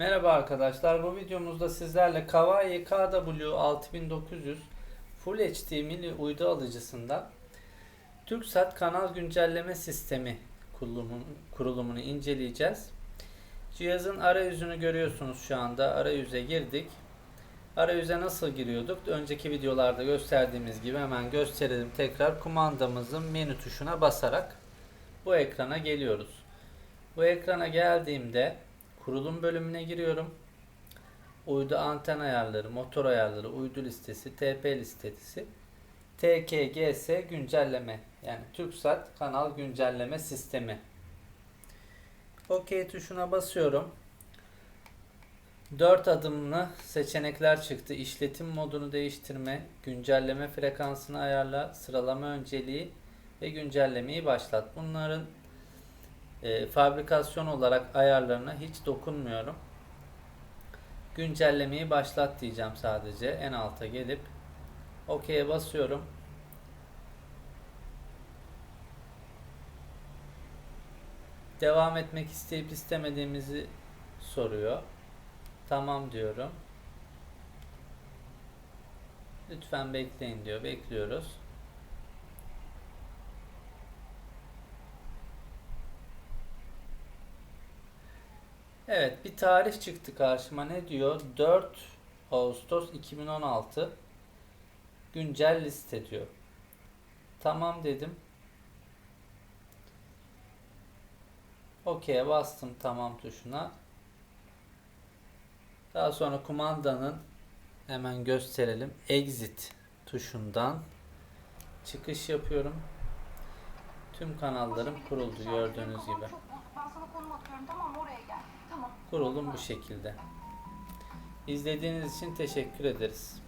Merhaba arkadaşlar. Bu videomuzda sizlerle Kawai KW6900 Full HD mini uydu alıcısında TürkSat kanal güncelleme sistemi kurulumunu, inceleyeceğiz. Cihazın arayüzünü görüyorsunuz şu anda. Arayüze girdik. Arayüze nasıl giriyorduk? Önceki videolarda gösterdiğimiz gibi hemen gösterelim tekrar. Kumandamızın menü tuşuna basarak bu ekrana geliyoruz. Bu ekrana geldiğimde kurulum bölümüne giriyorum. Uydu anten ayarları, motor ayarları, uydu listesi, TP listesi, TKGS güncelleme yani TürkSat kanal güncelleme sistemi. OK tuşuna basıyorum. 4 adımlı seçenekler çıktı. İşletim modunu değiştirme, güncelleme frekansını ayarla, sıralama önceliği ve güncellemeyi başlat. Bunların e, fabrikasyon olarak ayarlarına hiç dokunmuyorum. Güncellemeyi başlat diyeceğim sadece. En alta gelip OK'ye basıyorum. Devam etmek isteyip istemediğimizi soruyor. Tamam diyorum. Lütfen bekleyin diyor. Bekliyoruz. Evet bir tarih çıktı karşıma. Ne diyor? 4 Ağustos 2016 güncel liste diyor. Tamam dedim. OK'ye bastım tamam tuşuna. Daha sonra kumandanın hemen gösterelim. Exit tuşundan çıkış yapıyorum. Tüm kanallarım kuruldu gördüğünüz gibi. Ben sana konum atıyorum tamam? Oraya gel. Kurulum bu şekilde. İzlediğiniz için teşekkür ederiz.